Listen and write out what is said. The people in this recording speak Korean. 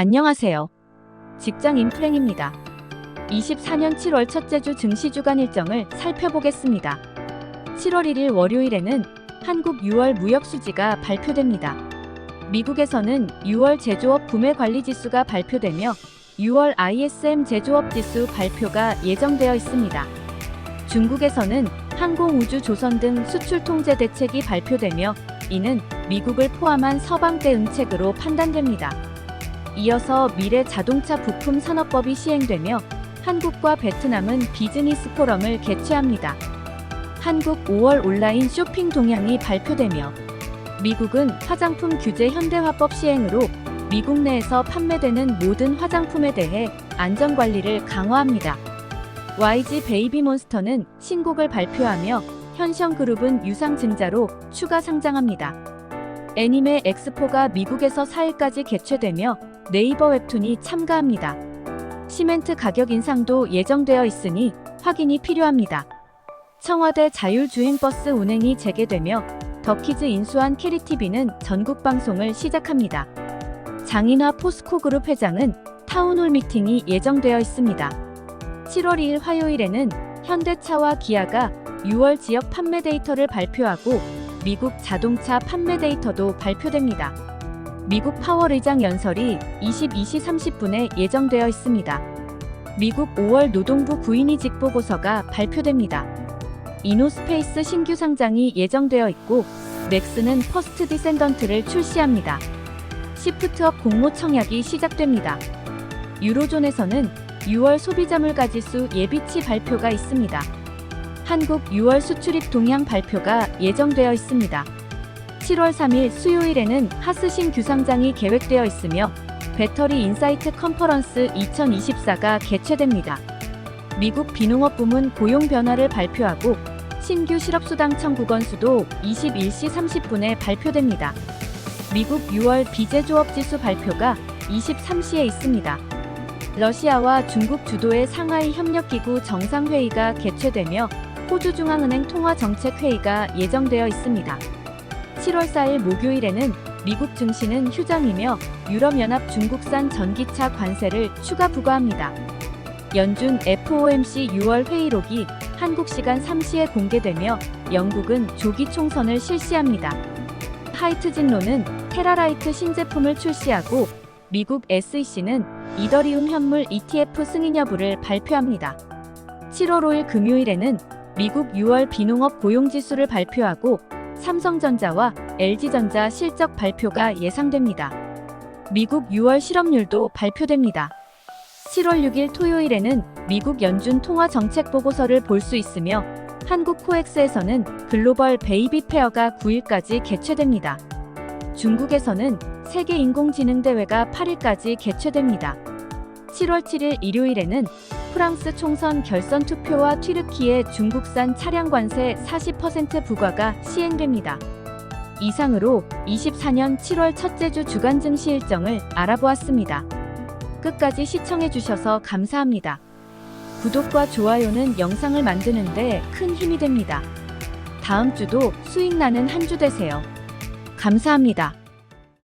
안녕하세요. 직장 인 프랭입니다. 24년 7월 첫째 주 증시 주간 일정을 살펴보겠습니다. 7월 1일 월요일에는 한국 6월 무역 수지가 발표됩니다. 미국에서는 6월 제조업 구매 관리 지수가 발표되며 6월 ISM 제조업 지수 발표가 예정되어 있습니다. 중국에서는 항공우주 조선 등 수출 통제 대책이 발표되며 이는 미국을 포함한 서방 대응책으로 판단됩니다. 이어서 미래 자동차 부품 산업법이 시행되며 한국과 베트남은 비즈니스 포럼을 개최합니다. 한국 5월 온라인 쇼핑 동향이 발표되며 미국은 화장품 규제 현대화법 시행으로 미국 내에서 판매되는 모든 화장품에 대해 안전관리를 강화합니다. YG 베이비몬스터는 신곡을 발표하며 현션그룹은 유상증자로 추가 상장합니다. 애니메 엑스포가 미국에서 4일까지 개최되며 네이버 웹툰이 참가합니다. 시멘트 가격 인상도 예정되어 있으니 확인이 필요합니다. 청와대 자율주행버스 운행이 재개되며 더키즈 인수한 캐리티비는 전국 방송을 시작합니다. 장인화 포스코그룹 회장은 타운홀 미팅이 예정되어 있습니다. 7월 2일 화요일에는 현대차와 기아가 6월 지역 판매 데이터를 발표하고 미국 자동차 판매 데이터도 발표됩니다. 미국 파월 의장 연설이 22시 30분에 예정되어 있습니다. 미국 5월 노동부 구인이직 보고서가 발표됩니다. 이노스페이스 신규 상장이 예정되어 있고 넥스는 퍼스트 디센던트를 출시합니다. 시프트업 공모 청약이 시작됩니다. 유로존에서는 6월 소비자 물가지수 예비치 발표가 있습니다. 한국 6월 수출입 동향 발표가 예정되어 있습니다. 7월 3일 수요일에는 하스신 규상장이 계획되어 있으며 배터리 인사이트 컨퍼런스 2024가 개최됩니다. 미국 비농업 부문 고용 변화를 발표하고 신규 실업수당 청구 건수도 21시 30분에 발표됩니다. 미국 6월 비제조업 지수 발표가 23시에 있습니다. 러시아와 중국 주도의 상하이 협력기구 정상회의가 개최되며 호주중앙은행 통화정책회의가 예정되어 있습니다. 7월 4일 목요일에는 미국 증시는 휴장이며 유럽연합 중국산 전기차 관세를 추가 부과합니다. 연준 FOMC 6월 회의록이 한국 시간 3시에 공개되며 영국은 조기 총선을 실시합니다. 하이트진로는 테라라이트 신제품을 출시하고 미국 SEC는 이더리움 현물 ETF 승인 여부를 발표합니다. 7월 5일 금요일에는 미국 6월 비농업 고용지수를 발표하고 삼성전자와 LG전자 실적 발표가 예상됩니다. 미국 6월 실업률도 발표됩니다. 7월 6일 토요일에는 미국 연준 통화 정책 보고서를 볼 수 있으며 한국 코엑스에서는 글로벌 베이비 페어가 9일까지 개최됩니다. 중국에서는 세계 인공지능 대회가 8일까지 개최됩니다. 7월 7일 일요일에는 프랑스 총선 결선 투표와 튀르키의 중국산 차량 관세 40% 부과가 시행됩니다. 이상으로 24년 7월 첫째 주 주간 증시 일정을 알아보았습니다. 끝까지 시청해주셔서 감사합니다. 구독과 좋아요는 영상을 만드는데 큰 힘이 됩니다. 다음 주도 수익 나는 한 주 되세요. 감사합니다.